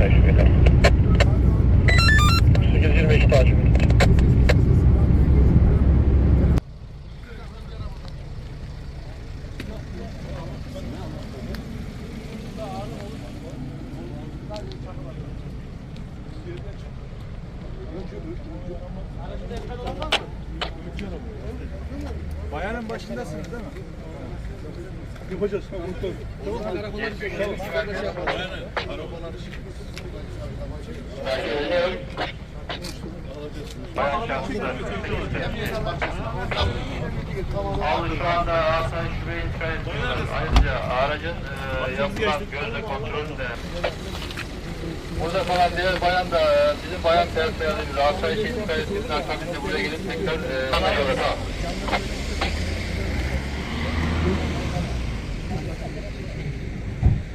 Asayiş Beyler. 822 takip edin. Bayanın başındasınız değil mi? Yapacağız. Takip Abi şu anda intikal ediyorlar. Ayrıca aracın e, yapılan gözle kontrolü de Burada falan diğer bayan da bizim bayan personelimiz asayişe intikal ettiğinin akabinde buraya gelip tekrar e, ana yola sağ.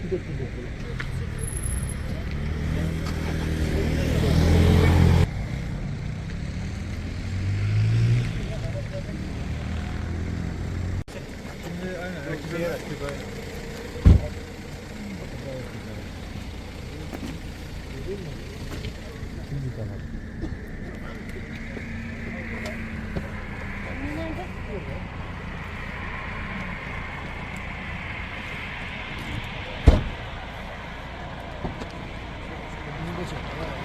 Şimdi Yeah, Thank you.